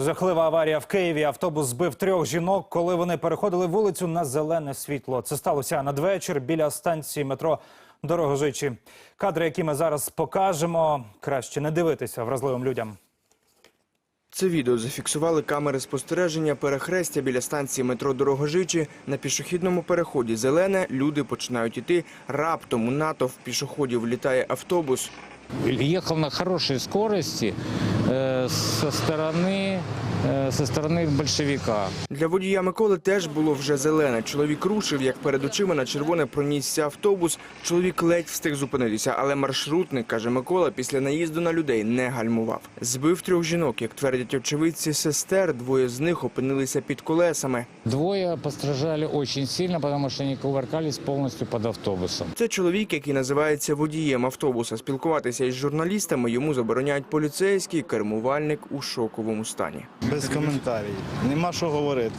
Жахлива аварія в Києві. Автобус збив трьох жінок, коли вони переходили вулицю на зелене світло. Це сталося надвечір біля станції метро Дорогожичі. Кадри, які ми зараз покажемо, краще не дивитися вразливим людям. Це відео зафіксували камери спостереження перехрестя біля станції метро Дорогожичі. На пішохідному переході зелене люди починають іти. Раптом у натовп пішоходів влітає автобус. ехал на хорошей скорости э, со стороны э, со стороны большевика. Для водія Миколи теж було вже зелене. Чоловік рушив, як перед очима на червоне пронісся автобус. Чоловік ледь встиг зупинитися, але маршрутник, каже Микола, після наїзду на людей не гальмував. Збив трьох жінок, як твердять очевидці сестер. Двоє з них опинилися під колесами. Двое пострадали очень сильно, потому что они кувыркались полностью под автобусом. Це чоловік, який називається водієм автобуса. Спілкуватися із журналістами йому забороняють поліцейські, кермувальник у шоковому стані. Без коментарів. Нема що говорити.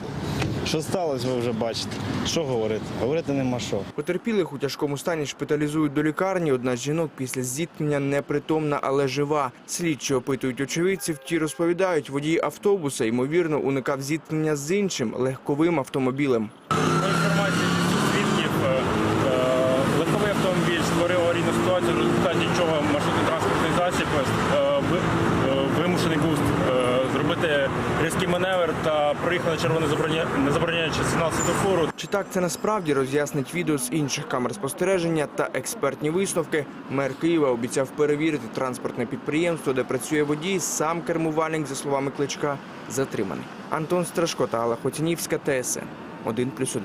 Що сталося, ви вже бачите. Що говорити? Говорити нема що. Потерпілих у тяжкому стані шпиталізують до лікарні. Одна з жінок після зіткнення непритомна, але жива. Слідчі опитують очевидців. Ті розповідають, водій автобуса ймовірно уникав зіткнення з іншим легковим автомобілем. По інформації свідків, е, е, легковий автомобіль створив аварійну ситуацію, в результаті чого маршрутний транспортний засіб е, вимушений був е, зробити різкий маневр та проїхав на червоне не забороняючи сигнал світофору. Чи так це насправді роз'яснить відео з інших камер спостереження та експертні висновки? Мер Києва обіцяв перевірити транспортне підприємство, де працює водій. Сам кермувальник, за словами кличка, затриманий. Антон Страшко та Алла Хотінівська, ТСН 1+,1.